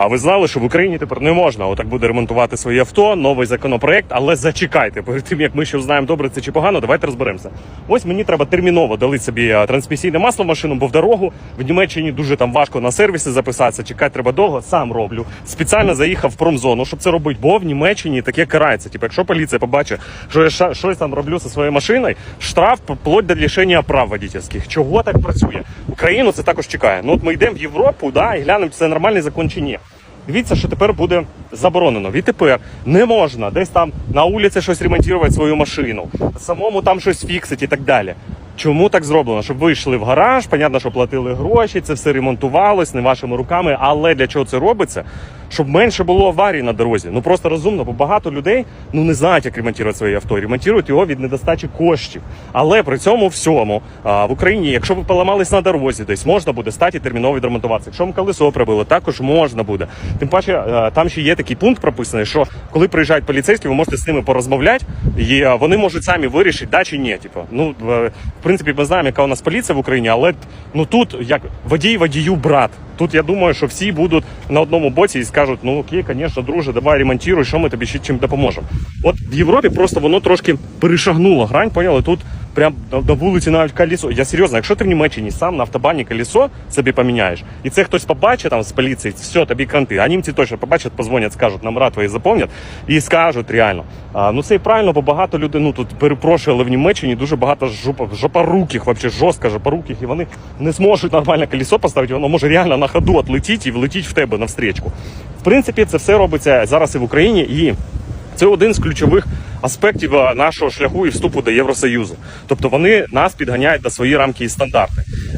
А ви знали, що в Україні тепер не можна отак буде ремонтувати свої авто, новий законопроект, але зачекайте, перед тим як ми ще знаємо добре це чи погано, давайте розберемося. Ось мені треба терміново дали собі е, трансмісійне масло машину, бо в дорогу в Німеччині дуже там важко на сервісі записатися. Чекати треба довго. Сам роблю. Спеціально заїхав в промзону, щоб це робити, бо в Німеччині таке карається. Типу, якщо поліція побачить, що я щось там роблю зі своєю машиною, штраф вплоть до лишення прав водительських. Чого так працює? Україну це також чекає. Ну от ми йдемо в Європу, да, і глянемо, це нормальний закон чи ні. Дивіться, що тепер буде заборонено. Відтепер не можна десь там на вулиці щось ремонтувати свою машину, самому там щось фіксити і так далі. Чому так зроблено? Щоб ви йшли в гараж, понятно, що платили гроші, це все ремонтувалось не вашими руками. Але для чого це робиться? Щоб менше було аварій на дорозі. Ну просто розумно, бо багато людей ну не знають, як ремонтувати своє авто. Ремонтують його від недостачі коштів. Але при цьому всьому а, в Україні, якщо ви поламались на дорозі, десь можна буде стати терміново відремонтуватися. Якщо вам колесо прибило, також можна буде. Тим паче, е, там ще є такий пункт прописаний, що коли приїжджають поліцейські, ви можете з ними порозмовляти, і е, вони можуть самі вирішити, да чи ні. Типу, ну в в принципі, ми знаємо, яка у нас поліція в Україні, але ну тут як водій водію брат. Тут я думаю, що всі будуть на одному боці і скажуть: ну окей, звісно, друже, давай ремонтуй, що ми тобі ще чим допоможемо. От в Європі просто воно трошки перешагнуло грань, поняли? Тут прям на, вулиці навіть колесо. Я серйозно, якщо ти в Німеччині сам на автобані колесо собі поміняєш, і це хтось побачить там з поліції, все, тобі кранти. А німці точно побачать, позвонять, скажуть, номера твої заповнять і скажуть реально. А, ну це і правильно, бо багато людей, ну тут перепрошую, але в Німеччині дуже багато жопа, жопоруких, вообще жорстко жопоруких, і вони не зможуть нормально колесо поставити, воно може реально на ходу отлетіти і влетіть в тебе навстрічку. В принципі, це все робиться зараз і в Україні, і це один з ключових аспектів нашого шляху і вступу до Євросоюзу. Тобто вони нас підганяють на свої рамки і стандарти.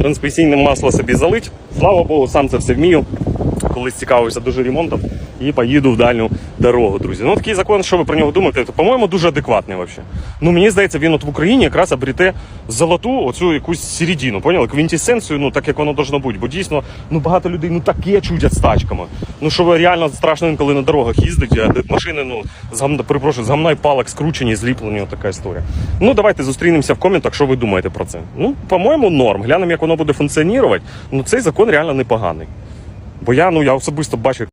трансмісійне масло собі залить. Слава Богу, сам це все вмію. Колись цікавився дуже ремонтом і поїду в дальню дорогу, друзі. Ну такий закон, що ви про нього думаєте, то, по-моєму, дуже адекватний взагалі. Ну мені здається, він от в Україні якраз обріте золоту оцю якусь середину, поняли? Квінтесенцію, ну так як воно должно бути. Бо дійсно ну багато людей ну таке чудять з тачками. Ну що ви реально страшно інколи на дорогах їздить, а машини, ну з перепрошую, з палок скручені, зліплені, така історія. Ну давайте зустрінемося в коментах, що ви думаєте про це. Ну, по-моєму, норм. Глянемо, як воно буде функціонувати. Ну цей закон реально непоганий. Бо я ну я особисто бачу.